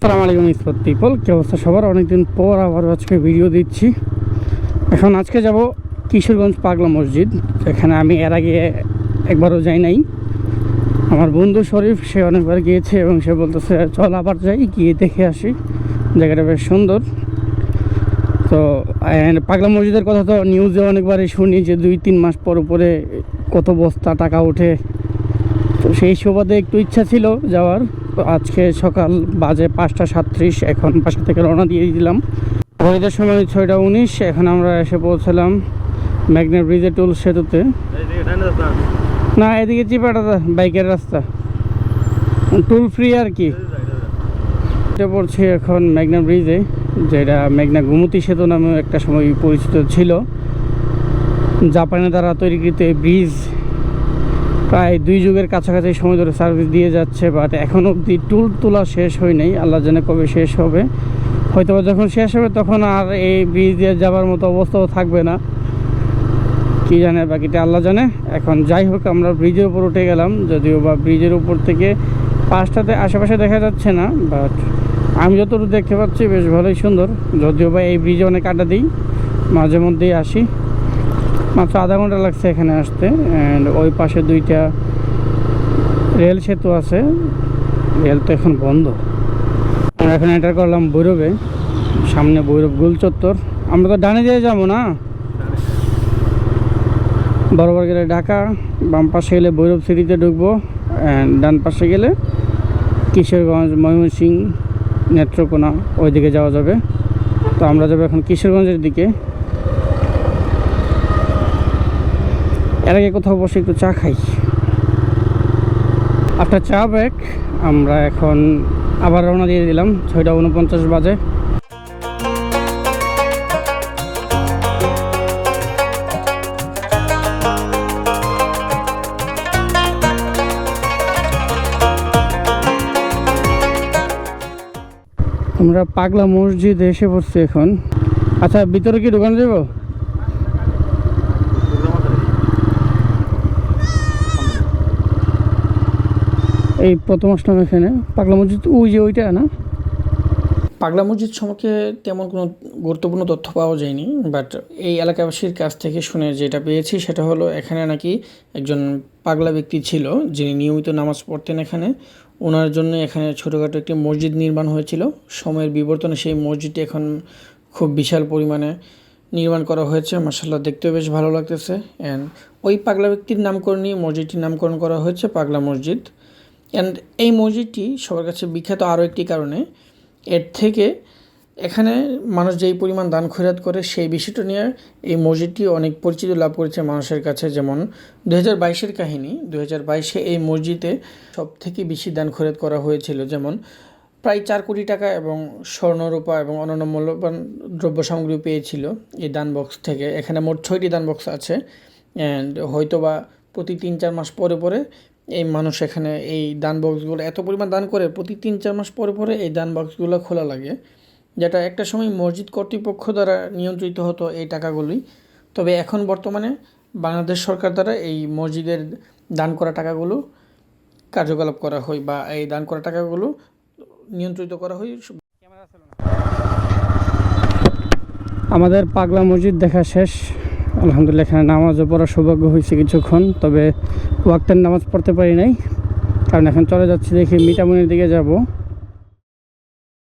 আসসালামু আলাইকুম ইসপত পিপল কি অবস্থা সবার? অনেকদিন পর আবার আজকে ভিডিও দিচ্ছি। এখন আজকে যাব কিশোরগঞ্জ পাগলা মসজিদ। এখানে আমি এর আগে একবারও যাই নাই। আমার বন্ধু শরীফ, সে অনেকবার গিয়েছে এবং সে বলতেছে, চল আবার যাই, গিয়ে দেখে আসি। জায়গাটা বেশ সুন্দর। তো পাগলা মসজিদের কথা তো নিউজে অনেকবারই শুনি যে দুই, তিন মাস পর পরে কত বস্তা টাকা ওঠে। তো সেই সুবাদে একটু ইচ্ছা ছিল যাওয়ার। আজকে সকাল বাজে পাঁচটা সাতত্রিশ, এখন বাসা থেকে রওনা দিয়ে দিলাম। ঘড়িতে সময় ছয়টা উনিশ, এখন আমরা এসে পৌঁছালাম ম্যাগনেট ব্রিজে টুল সেতুতে। না, এদিকে চিপাটা বাইকের রাস্তা। টুল ফ্রি আর কি। এটা পড়ছি এখন মেঘনা ব্রিজে, যেটা মেঘনা গোমতী সেতু নামে একটা সময় পরিচিত ছিল। জাপানের দ্বারা তৈরিকৃত এই ব্রিজ প্রায় দুই যুগের কাছাকাছি সময় ধরে সার্ভিস দিয়ে যাচ্ছে বাট এখন অবধি টুল তোলা শেষ হয় নাই, আল্লাহ জানে কবে শেষ হবে। হয়তো যখন শেষ হবে, তখন আর এই ব্রিজ দিয়ে যাবার মতো অবস্থাও থাকবে না। কি জানে বাকিটা আল্লাহ জানে। এখন যাই হোক, আমরা ব্রিজের উপর উঠে গেলাম, যদিও বা ব্রিজের উপর থেকে পাঁচটাতে আশেপাশে দেখা যাচ্ছে না বাট আমি যতটুকু দেখতে পাচ্ছি, বেশ ভালোই সুন্দর। যদিও বা এই ব্রিজে অনেক আড্ডা দিই, মাঝে মধ্যেই আসি। মাত্র আধা ঘণ্টা লাগছে এখানে আসতে অ্যান্ড ওই পাশে দুইটা রেল সেতু আছে। রেল তো এখন বন্ধ। আমরা এখন এন্টার করলাম ভৈরবে, সামনে ভৈরব গুল চত্বর। আমরা তো ডানে দিয়ে যাব না? বরাবর গেলে ঢাকা, বাম পাশে গেলে ভৈরব সিটিতে ঢুকবো অ্যান্ড ডান পাশে গেলে কিশোরগঞ্জ ময়মনসিং নেত্রকোনা, ওইদিকে যাওয়া যাবে। তো আমরা যাব এখন কিশোরগঞ্জের দিকে। এর আগে কোথাও বসে একটু চা খাই। আফটার চা ব্রেক আমরা এখন আবার রওনা দিয়ে দিলাম, ছয়টা উনপঞ্চাশ বাজে। আমরা পাগলা মসজিদ এসে পড়ছি এখন। আচ্ছা ভিতরে কি দোকান যাব? এই প্রথম আসলাম এখানে, পাগলা মসজিদ, ওই যে ওইটা না? পাগলা মসজিদ সম্পর্কে তেমন কোনো গুরুত্বপূর্ণ তথ্য পাওয়া যায়নি বাট এই এলাকাবাসীর কাছ থেকে শুনে যেটা পেয়েছি সেটা হলো এখানে নাকি একজন পাগলা ব্যক্তি ছিল, যিনি নিয়মিত নামাজ পড়তেন এখানে। ওনার জন্য এখানে ছোটোখাটো একটি মসজিদ নির্মাণ হয়েছিল। সময়ের বিবর্তনে সেই মসজিদটি এখন খুব বিশাল পরিমাণে নির্মাণ করা হয়েছে। মার্শাল্লাহ দেখতেও বেশ ভালো লাগতেছে। অ্যান্ড ওই পাগলা ব্যক্তির নামকরণ নিয়ে মসজিদটির নামকরণ করা হয়েছে পাগলা মসজিদ। অ্যান্ড এই মসজিদটি সবার কাছে বিখ্যাত আরও একটি কারণে, এর থেকে এখানে মানুষ যেই পরিমাণ দান খয়রাত করে সেই বিষয়টা নিয়ে এই মসজিদটি অনেক পরিচিতি লাভ করেছে মানুষের কাছে। যেমন দু হাজার বাইশের কাহিনী দু হাজার বাইশে এই মসজিদে সব থেকে বেশি দান খয়রাত করা হয়েছিল। যেমন প্রায় চার কোটি টাকা এবং স্বর্ণরূপা এবং অন্যান্য মূল্যবান দ্রব্য সামগ্রী পেয়েছিল এই দান বক্স থেকে। এখানে মোট ছয়টি দান বক্স আছে। অ্যান্ড হয়তোবা প্রতি তিন, চার মাস পরে পরে এই মানুষ এখানে এই দান বক্সগুলো এত পরিমাণ দান করে, প্রতি তিন, চার মাস পরে পরে এই দান বক্সগুলো খোলা লাগে, যেটা একটা সময় মসজিদ কর্তৃপক্ষ দ্বারা নিয়ন্ত্রিত হতো এই টাকাগুলোই তবে এখন বর্তমানে বাংলাদেশ সরকার দ্বারা এই মসজিদের দান করা টাকাগুলো কার্যকলাপ করা হয় বা এই দান করা টাকাগুলো নিয়ন্ত্রিত করা হয়। আমাদের পাগলা মসজিদ দেখা শেষ। আলহামদুলিল্লাহ, এখানে নামাজও পড়ার সৌভাগ্য হয়েছে কিছুক্ষণ, তবে ওয়াক্তের নামাজ পড়তে পারি নাই। কারণ এখন চলে যাচ্ছি দেখি মিটামনির দিকে যাব।